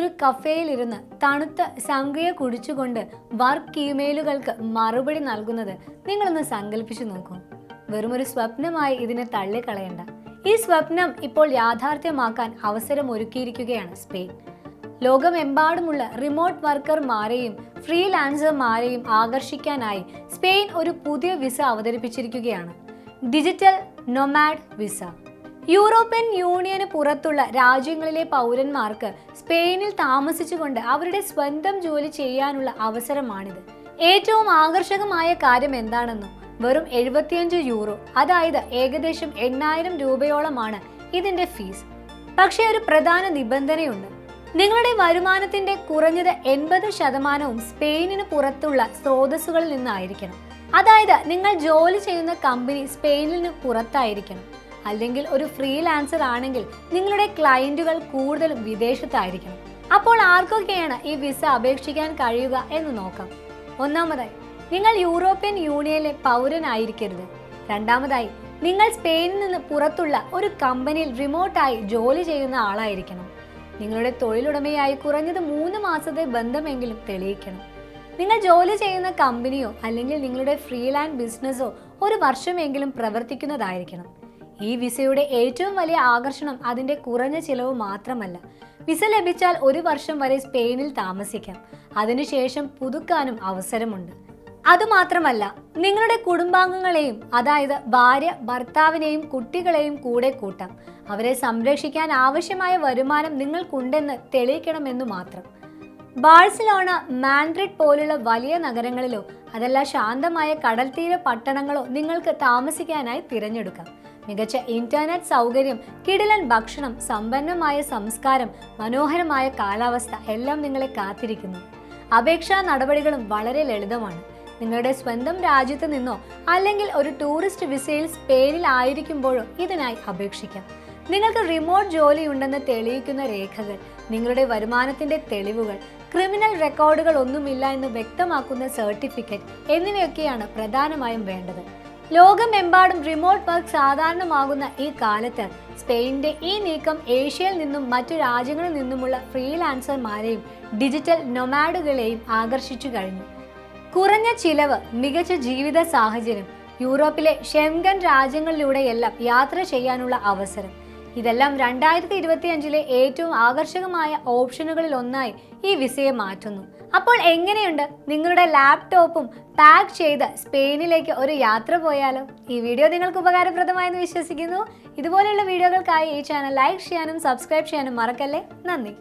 ഒരു കഫേയിലിരുന്ന് തണുത്ത സംഗ്രിയ കുടിച്ചുകൊണ്ട് വർക്ക് ഇമെയിലുകൾക്ക് മറുപടി നൽകുന്നത് നിങ്ങളൊന്ന് സങ്കല്പിച്ചു നോക്കൂ. വെറുമൊരു സ്വപ്നമായി ഇതിനെ തള്ളിക്കളയണ്ട. ഈ സ്വപ്നം ഇപ്പോൾ യാഥാർത്ഥ്യമാക്കാൻ അവസരം ഒരുക്കിയിരിക്കുകയാണ് സ്പെയിൻ. ലോകമെമ്പാടുമുള്ള റിമോട്ട് വർക്കർമാരെയും ഫ്രീലാൻസർമാരെയും ആകർഷിക്കാനായി സ്പെയിൻ ഒരു പുതിയ visa അവതരിപ്പിച്ചിരിക്കുകയാണ്. Digital nomad visa. European യൂണിയന് പുറത്തുള്ള രാജ്യങ്ങളിലെ പൗരന്മാർക്ക് സ്പെയിനിൽ താമസിച്ചുകൊണ്ട് അവരുടെ സ്വന്തം ജോലി ചെയ്യാനുള്ള അവസരമാണിത്. ഏറ്റവും ആകർഷകമായ കാര്യം എന്താണെന്നും വെറും എഴുപത്തിയഞ്ച് യൂറോ അതായത് ഏകദേശം എണ്ണായിരം രൂപയോളമാണ് ഇതിന്റെ ഫീസ്. പക്ഷേ ഒരു പ്രധാന നിബന്ധനയുണ്ട്. നിങ്ങളുടെ വരുമാനത്തിന്റെ കുറഞ്ഞത് എൺപത് ശതമാനവും സ്പെയിനിന് പുറത്തുള്ള സ്രോതസ്സുകളിൽ നിന്നായിരിക്കണം. അതായത് നിങ്ങൾ ജോലി ചെയ്യുന്ന കമ്പനി സ്പെയിനിന് പുറത്തായിരിക്കണം. അല്ലെങ്കിൽ ഒരു ഫ്രീലാൻസർ ആണെങ്കിൽ നിങ്ങളുടെ ക്ലയന്റുകൾ കൂടുതലും വിദേശത്തായിരിക്കണം. അപ്പോൾ ആർക്കൊക്കെയാണ് ഈ വിസ അപേക്ഷിക്കാൻ കഴിയുക എന്ന് നോക്കാം. ഒന്നാമതായി നിങ്ങൾ യൂറോപ്യൻ യൂണിയനിലെ പൗരനായിരിക്കരുത്. രണ്ടാമതായി നിങ്ങൾ സ്പെയിനിൽ നിന്ന് പുറത്തുള്ള ഒരു കമ്പനിയിൽ റിമോട്ടായി ജോലി ചെയ്യുന്ന ആളായിരിക്കണം. നിങ്ങളുടെ തൊഴിലുടമയായി കുറഞ്ഞത് മൂന്ന് മാസത്തെ ബന്ധമെങ്കിലും തെളിയിക്കണം. നിങ്ങൾ ജോലി ചെയ്യുന്ന കമ്പനിയോ അല്ലെങ്കിൽ നിങ്ങളുടെ ഫ്രീലാൻസ് ബിസിനസ്സോ ഒരു വർഷമെങ്കിലും പ്രവർത്തിക്കുന്നതായിരിക്കണം. ഈ വിസയുടെ ഏറ്റവും വലിയ ആകർഷണം അതിന്റെ കുറഞ്ഞ ചിലവ് മാത്രമല്ല. വിസ ലഭിച്ചാൽ ഒരു വർഷം വരെ സ്പെയിനിൽ താമസിക്കാം. അതിനുശേഷം പുതുക്കാനും അവസരമുണ്ട്. അതുമാത്രമല്ല നിങ്ങളുടെ കുടുംബാംഗങ്ങളെയും അതായത് ഭാര്യ ഭർത്താവിനെയും കുട്ടികളെയും കൂടെ കൂട്ടാം. അവരെ സംരക്ഷിക്കാൻ ആവശ്യമായ വരുമാനം നിങ്ങൾക്കുണ്ടെന്ന് തെളിയിക്കണമെന്നു മാത്രം. ബാഴ്സലോണ മാൻഡ്രിഡ് പോലുള്ള വലിയ നഗരങ്ങളിലോ അതല്ല ശാന്തമായ കടൽത്തീര പട്ടണങ്ങളോ നിങ്ങൾക്ക് താമസിക്കാനായി തിരഞ്ഞെടുക്കാം. മികച്ച ഇന്റർനെറ്റ് സൗകര്യം കിടിലൻ ഭക്ഷണം സമ്പന്നമായ സംസ്കാരം മനോഹരമായ കാലാവസ്ഥ എല്ലാം നിങ്ങളെ കാത്തിരിക്കുന്നു. അപേക്ഷാ നടപടികളും വളരെ ലളിതമാണ്. നിങ്ങളുടെ സ്വന്തം രാജ്യത്ത് നിന്നോ അല്ലെങ്കിൽ ഒരു ടൂറിസ്റ്റ് വിസയിൽ സ്പെയിനിൽ ആയിരിക്കുമ്പോഴോ ഇതിനായി അപേക്ഷിക്കാം. നിങ്ങൾക്ക് റിമോട്ട് ജോലിയുണ്ടെന്ന് തെളിയിക്കുന്ന രേഖകൾ നിങ്ങളുടെ വരുമാനത്തിന്റെ തെളിവുകൾ ക്രിമിനൽ റെക്കോർഡുകൾ ഒന്നുമില്ല എന്ന് വ്യക്തമാക്കുന്ന സർട്ടിഫിക്കറ്റ് എന്നിവയൊക്കെയാണ് പ്രധാനമായും വേണ്ടത്. ലോകമെമ്പാടും റിമോട്ട് വർക്ക് സാധാരണമാകുന്ന ഈ കാലത്ത് സ്പെയിനിന്റെ ഈ നീക്കം ഏഷ്യയിൽ നിന്നും മറ്റു രാജ്യങ്ങളിൽ നിന്നുമുള്ള ഫ്രീലാൻസർമാരെയും ഡിജിറ്റൽ നൊമാഡുകളെയും ആകർഷിച്ചു കഴിഞ്ഞു. കുറഞ്ഞ ചിലവ് മികച്ച ജീവിത സാഹചര്യം യൂറോപ്പിലെ ഷെംഗൻ രാജ്യങ്ങളിലൂടെയെല്ലാം യാത്ര ചെയ്യാനുള്ള അവസരം. ഇതെല്ലാം രണ്ടായിരത്തി ഇരുപത്തി അഞ്ചിലെ ഏറ്റവും ആകർഷകമായ ഓപ്ഷനുകളിൽ ഒന്നായി ഈ വിസയെ മാറ്റുന്നു. അപ്പോൾ എങ്ങനെയുണ്ട് നിങ്ങളുടെ ലാപ്ടോപ്പും പാക്ക് ചെയ്ത് സ്പെയിനിലേക്ക് ഒരു യാത്ര പോയാലോ? ഈ വീഡിയോ നിങ്ങൾക്ക് ഉപകാരപ്രദമായെന്ന് വിശ്വസിക്കുന്നു. ഇതുപോലെയുള്ള വീഡിയോകൾക്കായി ഈ ചാനൽ ലൈക്ക് ചെയ്യാനും സബ്സ്ക്രൈബ് ചെയ്യാനും മറക്കല്ലേ? നന്ദി.